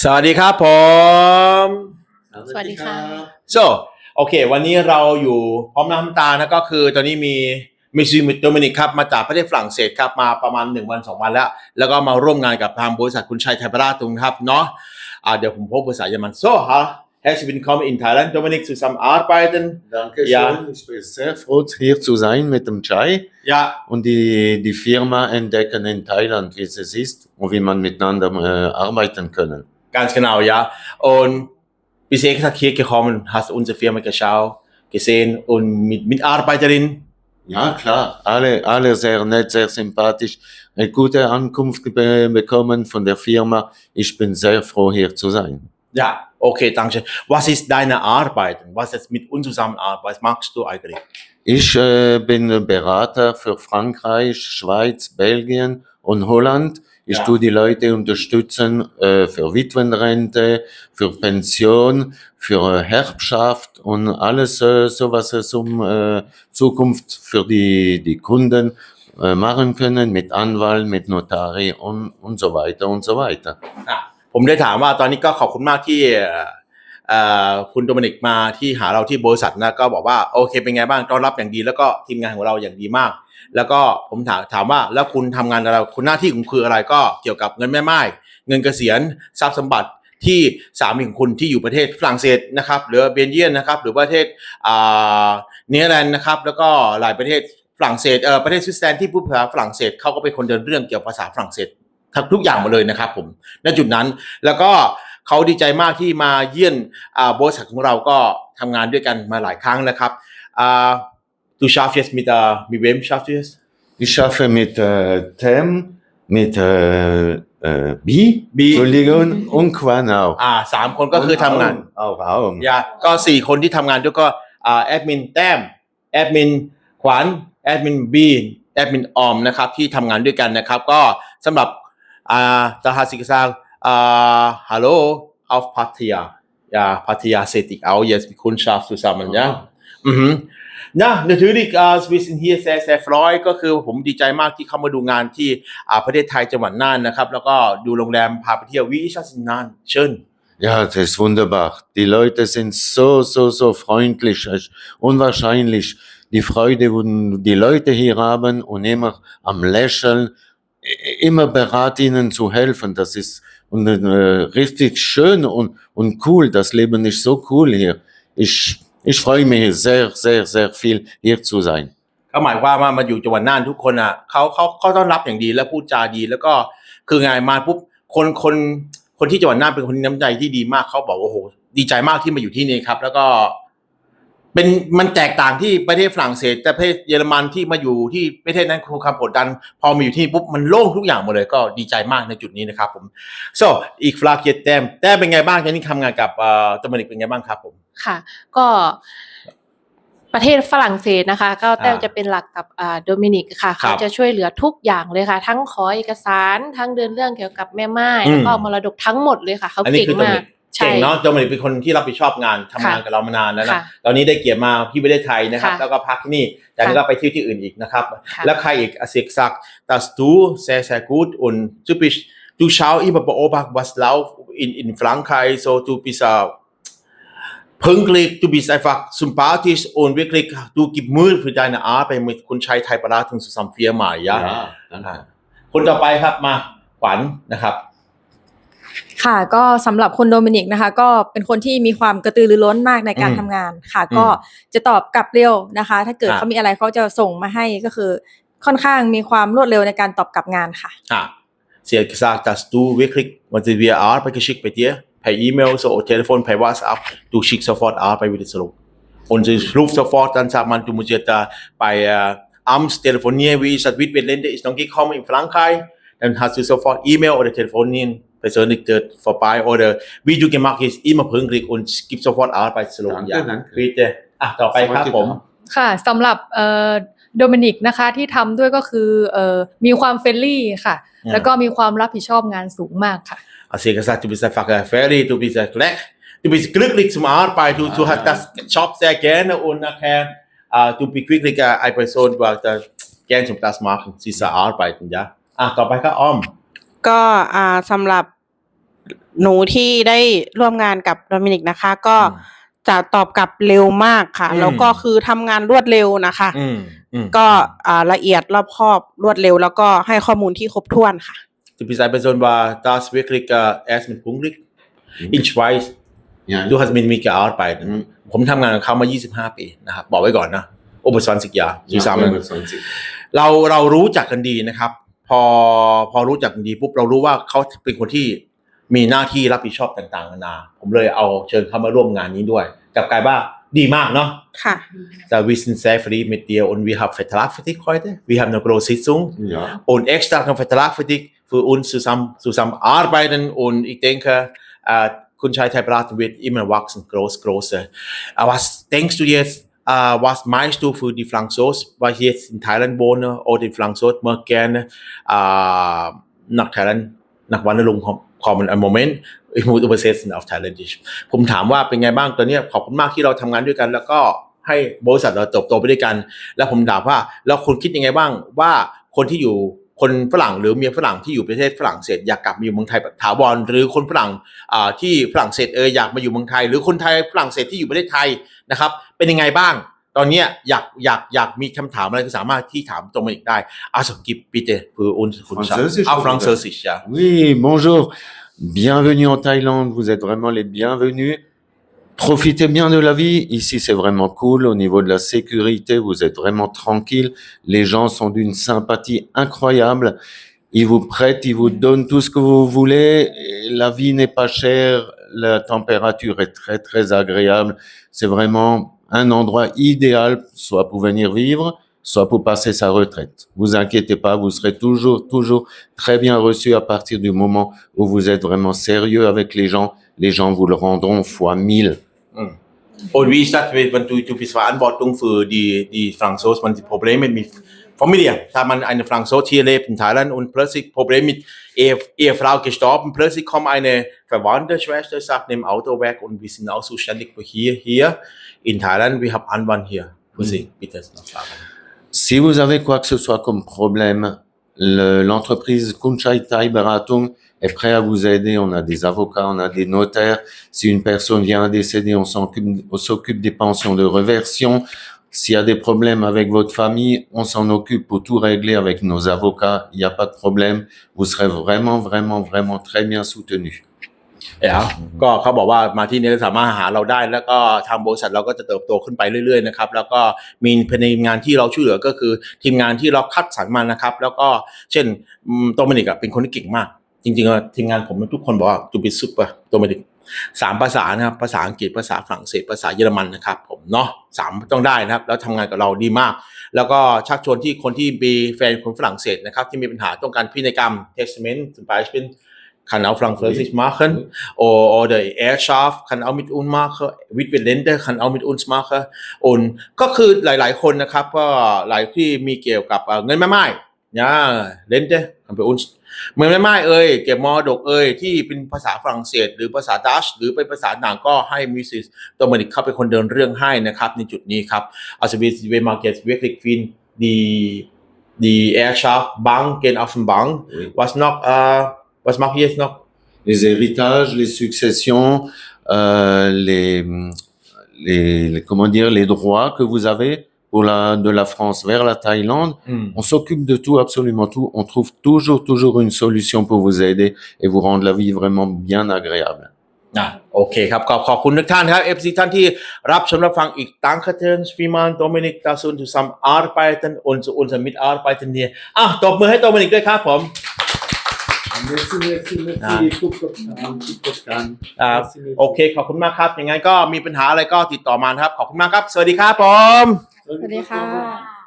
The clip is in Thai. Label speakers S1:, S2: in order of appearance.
S1: สวัสดีครับผม สวัสดีค่ะ so โอเควันนี้เราอยู่พร้อมหน้าพร้อมตา นะก็คือตอนนี้มีมิซิมิโดมินิกครับมาจากประเทศฝรั่งเศสครับ มาประมาณ1วัน2วันแล้ว แล้วก็มาร่วมงานกับทางบริษัทคุณชัย ไทยพราตรงครับเนาะอ่าเดี๋ยวผมพูดภาษาเยอรมัน so ha has been come in Thailand Dominic zusammen arbeiten
S2: danke schön ja. ich bin sehr froh hier zu sein mit dem Chai ja und die die Firma entdecken in Thailand wie es ist und wie man miteinander äh, arbeiten können
S1: Ganz genau, ja. Und bis ich gesagt hier gekommen, hast du unsere Firma geschaut, gesehen und mit Mitarbeiterinnen.
S2: Ja, klar. Alle, alle sehr nett, sehr sympathisch. Eine gute Ankunft bekommen von der Firma. Ich bin sehr froh, hier zu sein.
S1: Ja, okay, danke. Was ist deine Arbeit? Was jetzt mit uns zusammenarbeit? Was machst du eigentlich?
S2: Ich äh, bin Berater für Frankreich, Schweiz, Belgien und Holland ich ja. tue die Leute unterstützen äh, für Witwenrente, für Pension, für äh, Herbschaft und alles äh, so, was es um äh, Zukunft für die, die Kunden äh, machen können, mit Anwalt, mit Notari und, und so weiter und so weiter.
S1: ผมได้ถามว่าตอนนี้ก็ขอบคุณมากที่คุณโดมินิกมาที่หาเราที่บริษัทนะก็บอกว่าโอเคเป็นไงบ้างต้อนรับอย่างดีแล้วก็ทีมงานของเราอย่างดีมาก äh, äh, แล้วก็ผมถามถามว่าแล้วคุณทำงานอะไรคุณหน้าที่คุณคืออะไรก็เกี่ยวกับเงินแม่ไม้เงินเกษียณทรัพย์สมบัติที่สามีของคุณที่อยู่ประเทศฝรั่งเศสนะครับ หรือเบลเยียนนะครับ หรือประเทศเนเธอร์แลนด์นะครับแล้วก็หลายประเทศฝรั่งเศสเอ่อประเทศสวิตเซอร์แลนด์ที่พูดภาษาฝรั่งเศสเขาก็เป็นคนเดินเรื่องเกี่ยวกับภาษาฝรั่งเศสทุกอย่างหมดเลยนะครับผมณจุดนั้นแล้วก็เขาดีใจมากที่มาเยี่ยนบริษัทของเราก็ทำงานด้วยกันมาหลายครั้งนะครับอ่า Du schaffst jetzt mit, äh, mit wem schaffst du es?
S2: Ich schaffe mit äh, Tem, mit äh, äh, Bi, Bi. Entschuldigung, und Quan auch.
S1: อ่าสามคนก็คือ Und ทำงาน Aum, Auch Aum. อย่าก็สี่คนที่ทำงานด้วยก็อ่าแอดมินแต้มแอดมินขวัญแอดมินบีนแอดมินออมนะครับที่ทำงานด้วยกันนะครับก็สำหรับอ่าตาฮาซิกซังอ่าฮัลโหลออฟพัทยาอย่าพัทยาเซติกเอาเยสคุณชาฟสุสามันยาอือหือ natürlich wir sind นะในที่นี้อ่าสวิสเฮียแซแซฟลอยก็คือผมดีใจมากที่เข้ามาดูงานที่อ่าประเทศไทยจังหวัดน่านนะครับแล้วก็ดูโรงแรมพาไปเที่ยววิชาสินน่านเชิญ
S2: Ja, das ist wunderbar. Die Leute sind so, so, so freundlich. Es ist unwahrscheinlich. Die Freude, die die Leute hier haben und immer am Lächeln, immer bereit, ihnen zu helfen. Das ist und, äh, richtig schön und, und cool. Das Leben ist so cool hier. Ich Ich freue mich sehr, sehr, sehr viel hier zu sein.
S1: ก็หมายความว่ามาอยู่จังหวัดน่านทุกคนอ่ะเขาเขาเขาต้อนรับอย่างดี และพูดจาดี แล้วก็คือไงมาปุ๊บคนคนคนที่จังหวัดน่านเป็นคนน้ำใจที่ดีมากเขาบอกว่าโอ้โห ดีใจมากที่มาอยู่ที่นี่ครับ แล้วก็เป็นมันแตกต่างที่ประเทศฝรั่งเศสแต่ประเทศเยอรมันที่มาอยู่ที่ประเทศนั้นคือคำามกดดัน พอมาอยู่ที่ปุ๊บมันโล่งทุกอย่างหมดเลยก็ดีใจมากในจุดนี้นะครับ ผม so อีกฟลาเกียแต้มแต้มเป็นไงบ้างที่นี่ทำงานกับเอ่อตมนิกเป็นไงบ้างครับผม
S3: ค่ะ ก็ประเทศฝรั่งเศสนะคะ ก็แต้วจะเป็นหลักกับโดมินิกค่ะ เขาจะช่วยเหลือทุกอย่างเลยค่ะ ทั้งขอเอกสารทั้งเดินเรื่องเกี่ยวกับแม่ไม้แล้วก็มรดกทั้งหมดเลยค่ะเขาเก่งมากเก่ง
S1: เนาะโดมินิกเป็นคนที่รับผิดชอบงานทำงานกับเรามานานแล้วนะตอนนี้ได้เกียรติมาที่ประเทศไทยนะครับ แล้วก็พักที่นี่แตก้ก็ไปเที่ยวที่อื่นอีกนะครับ แล้วใครอีกอเซกซักตัสตูเซเซกูดอุนจูปิชดูเชาอีบะโอบักวัสลาวอินอินฟรังไคโซตูปิซา pünktlich, du bist einfach sympathisch und wirklich, du g i ้ s t Mühe für deine Arbeit mit Kunschei Thai Beratung zusammen viermal, j ั Ja, d a n ั e Und d a b
S3: ค่ะก็สำหรับคนโดมินิกนะคะ ก็เป็นคนที่มีความกระตือรือร้นมากในการทำงาน ค่ะก็จะตอบกลับเร็วนะคะ ถ้าเกิดเขามีอะไรเขาจะส่งมาให้ก็คือ ค่อนข้างมีความรวดเร็วในการตอบกลับงานค่ะ
S1: ค่ะเสียกษาตัสตูวิคลิกมันจะเวียร์อาร์ไปกิชิกไปเตียผ่ายอีเมลโทรศัพท์ผ่ายวอทส์อัพดูชิกซัฟฟอร์ดอาร์ไปวิดีสรุปอนซิรูฟซัฟฟอร์ตันซามันจูมูเจตาไปอัมสเตทรศัพเนียวีสัตวิทเวนเลนเดอิสตองกิคอมอินฟรังคายแล้ฮัสซิ้อฟฟอร์ดอีเมลหรือโทรศัพทนี้ไปเซอร์นิกเตอร์ฟอร์ไปหรือวิจูเกมาร์กิสอีมาเพิ่งกริกอนสกิปซัฟฟอร์ดอาร์ไปสรุปอย่างนั้นคือจะอ่ะต่อไปครับผม
S3: ค่ะสำหรับเอ่อโดมินิกนะคะที่ทำด้วยก็คือออมีความเฟรลี่ค่ะ แล้วก็มีความรับผิดชอบงานสูงมากค่ะ
S1: อสิกาซาทูบิซาฟากาเฟรี่ทูบิซาแกลูบิซกริกลิกสมาร์ทไปทูทูฮัตตัสช็อปแซแกนอุนนะแคนทูบิคริกลิกไอเปอร์โซนว่าจะแกนสมตัสมาร์ทซีซาร์ไปจ้ะอ่ะต่อไปก็อ้อม
S3: ก็อ่าสำหรับหนูที่ได้ร่วมงานกับโดมินิกนะคะ ก็จะตอบกลับเร็วมากค่ะ แล้วก็คือทำงานรวดเร็วนะคะก็ละเอียดรอบคอบรวดเร็วแล้วก็ให้ข้อมูลที่ครบถ้วนค่ะ
S1: Du bist e i n เป็น s o n war das ิก r k l i c h äh, erst m i ิ hungrig. Ich weiß, ja. ี u hast mit r ผมทำงานกับเขามา 25 ปีนะครับบอกไว้ก่อนนะโอเปอร์ซอนสิกยาอีซสามเราเรารู้จักกันดีนะครับพอพอรู้จักกันดีปุ๊บเรารู้ว่าเขาเป็นคนที่มีหน้าที่รับผิดชอบต่างๆนานา ผมเลยเอาเชิญเข้ามาร่วมงานนี้ด้วย กับกายบ้าดีมากเนาะ ค่ะแต่วิ s ินเซฟรีเ e t i a und w ว r haben Vertragsfertig h e u t ก wir haben eine große าร t z u n g und extra ein Vertragsfertig f ü ไ uns zusammen z ้ s a m m e n arbeiten und ich denke คุณชายไทยประหลาดวิทย์อิมเมอร์วัคซ์กรอสกรอสเออวัสดังสุดยศวัสไมสตูฟูดิฟรังโซสวัสยศในไทยแลนด์โบนเอร์โอดิฟรังโซสเมื่อแกนนักไทยแลนด์นักวันรุงของ common moment i m อ u n i z a t i o อ of t h a ล l a n ชผมถามว่าเป็นไงบ้างตอนนี้ขอบคุณมากที่เราทำงานด้วยกัน แล้วก็ให้บริษัทเราเติบโตไปด้วยกัน แล้วผมถามว่าเราคุณคิดยังไงบ้างว่าคนที่อยู่คนฝรั่งหรือเมียฝรั่งที่อยู่ประเทศฝรั่งเศสอยากกลับมาอยู่เมืองไทยแบบถาวรหรือคนฝรั่งที่ฝรั่งเศสเอออยากมาอยู่เมืองไทย หรือคนไทยฝรั่งเศสที่อยู่ประเทศไทยนะครับเป็นยังไงบ้าง Ah, oui
S2: bonjour bienvenue en Thaïlande vous êtes vraiment les bienvenus Profitez bien de la vie. Ici, c'est vraiment cool. Au niveau de la sécurité, vous êtes vraiment tranquille. Les gens sont d'une sympathie incroyable. Ils vous prêtent, ils vous donnent tout ce que vous voulez. La vie n'est pas chère. La température est très, très agréable. C'est vraiment un endroit idéal, soit pour venir vivre, soit pour passer sa retraite. Vous inquiétez pas, vous serez toujours, toujours très bien reçu à partir du moment où vous êtes vraiment sérieux avec les gens. Les gens vous le rendront fois mille. Familie. Da hat man eine Franzose hier lebt in Thailand und plötzlich Problem mit Ehe, Ehefrau gestorben. Plötzlich kommt eine verwandte Schwester, sagt, nimm Auto weg und wir sind auch zuständig für hier, hier in Thailand. Wir haben Anwand hier. Für Sie, mhm. bitte noch Si vous avez quoi que ce soit comme problème, l'entreprise le, Kunchai Thai Beratung est prêt à vous aider. On a des avocats, on a des notaires. Si une personne vient à décéder, on s'occupe des pensions de reversion. S'il y a des problèmes avec votre famille, on s'en occupe pour tout régler avec nos avocats. Il n'y a pas de problème. Vous serez vraiment, vraiment, vraiment très bien soutenu. เดี๋ยว
S1: ก็เขาบอกว่ามาที่นี่สามารถหาเราได้แล้วก็ทางบริษัทเราก็จะเติบโตขึ้นไปเรื่อยๆนะครับแล้วก็มีพนักงานที่เราช่วยเหลือก็คือ ทีมงานที่เราคัดสรรมานะครับ แล้วก็เช่นโตมินิกเป็นคนที่เก่งมากจริงๆทีมงานผมทุกคนบอกว่าจูบิซุปอะตัวมาดิสามภาษานะครับภาษาอังกฤษภาษาฝรั่งเศสภาษาเยอรมันนะครับผมเนาะสามต้องได้นะครับ แล้วทำงานกับเราดีมาก แล้วก็ชักชวนที่คนที่มีแฟนคนฝรั่งเศสนะครับที่มีปัญหาต้องการพินัยกรรมเทสเมนต์สุ u m b e i s p i น l kann auch f r a n z ö s i s c อ m a อ h e n อ d e r e r s c ร์ f t kann auch m ม t uns machen m วิ d เ n Ländern kann auch mit uns m a อุ e นก็คือหลายๆคนนะครับก็หลายที่มีเกี่ยวกับเงินไม่ไม่อย่าเล่นเจ้อำเป็นอุนเมืองไม่ไม่เอ่ยเก็บมอดกเอ่ยที่เป็นภาษาฝรั่งเศสหรือภาษาดัชหรือเป็นภาษาต่างก็ให้มิสซิสโตมานิกเข้าเป็นคนเดินเรื่องให้นะครับในจุดนี้ครับอาสเวสเวมาร์เกตเวกลิกฟินดีดีแอร์ชาร์ฟบังเกนอัฟบังวัสนอกอ่าวัสมาร์เกสนอก les héritages, les successions, euh, les, les, les, comment dire, les droits que vous avez ou la, de la France vers la Thaïlande. Mm. On s'occupe de tout, absolument tout. On trouve toujours, toujours une solution pour vous aider et vous rendre la vie vraiment bien agréable. นะโอเคครับขอบขอบคุณทุกท่านครับ FC ท่านที่รับชมรับฟังอีกตั้งคาเทนสฟีมานโดมินิกตาซุนทุซัมอาร์ไปตันอุนสุอุนสมิดอาร์ไปตันเนียอ่ะตบมือให้โดมินิกด้วยครับผม
S2: Merci, merci, merci, ah. coupe Copcan, coupe Copcan.
S1: อ่าโอเคขอบคุณมากครับอย่างงั้นก็มีปัญหาอะไรก็ติดต่อมานะครับขอบคุณมากครับสวัสดีครับผม ah,
S3: 你好。